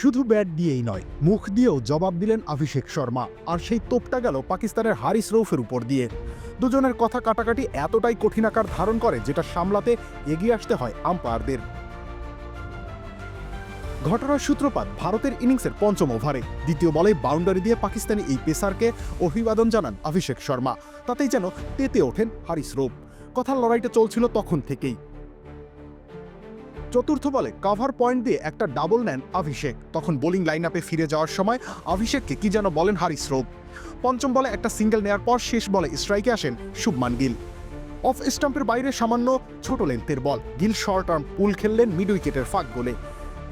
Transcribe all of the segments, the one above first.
শুধু ব্যাট দিয়েই নয়, মুখ দিয়েও জবাব দিলেন অভিষেক শর্মা। আর সেই তোপটা গেল পাকিস্তানের হারিস রৌফের উপর দিয়ে। দুজনের কথা কাটাকাটি এতটাই কঠিন আকার ধারণ করে, যেটা সামলাতে এগিয়ে আসতে হয় আম্পায়ারদের। ঘটনার সূত্রপাত, ভারতের ইনিংসের পঞ্চম ওভারে। দ্বিতীয় বলে বাউন্ডারি দিয়ে পাকিস্তানি এই পেসারকে অভিবাদন জানান অভিষেক শর্মা। তাতেই যেন তেতে ওঠেন হারিস রৌফ কথার লড়াইটা চলছিল তখন থেকেই। চতুর্থ বলে কাভার পয়েন্ট দিয়ে একটা ডাবল নেন অভিষেক। তখন বোলিং লাইন আপে ফিরে যাওয়ার সময় অভিষেককে কি যেন বলেন হারিস রৌফ পঞ্চম বলে একটা সিঙ্গেল নেয়ার পর শেষ বলে স্ট্রাইকে আসেন শুভমান গিল। অফ স্টাম্পের বাইরে সামান্য ছোট লেন্থের ball Gill short arm pull খেললেন mid উইকেটের ফাঁক গোলে।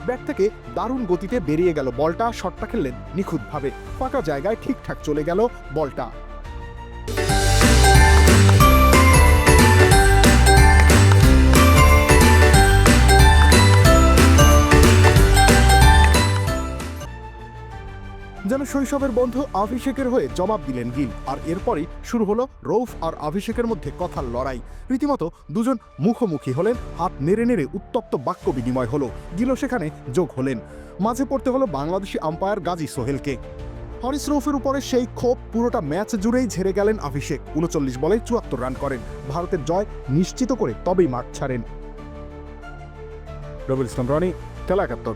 ব্যাট থেকে দারুণ গতিতে বেরিয়ে গেল বলটা শটটা খেললেন নিখুঁতভাবে। ফাঁকা জায়গায় ঠিকঠাক চলে গেল বলটা। যেন শৈশবের বন্ধু অভিষেকের হয়ে জবাব দিলেন গিল। আর এরপরই শুরু হলো রৌফ আর অভিষেকের মধ্যে কথার লড়াই। রীতিমতো দুজন মুখোমুখি হলেন, হাত নেড়ে নেড়ে উত্তপ্ত বাক্য বিনিময় হলো। গিলও সেখানে যোগ হলেন। মাঝে পড়তে হলো বাংলাদেশি আম্পায়ার গাজী সোহেলকে। হরিস রৌফের উপরে সেই ক্ষোভ পুরোটা ম্যাচ জুড়েই ঝেড়ে গেলেন অভিষেক। উনচল্লিশ বলে চুয়াত্তর রান করেন। ভারতের জয় নিশ্চিত করে তবেই মাঠ ছাড়েন। রবিল ইসলাম রনি খেলা একাত্তর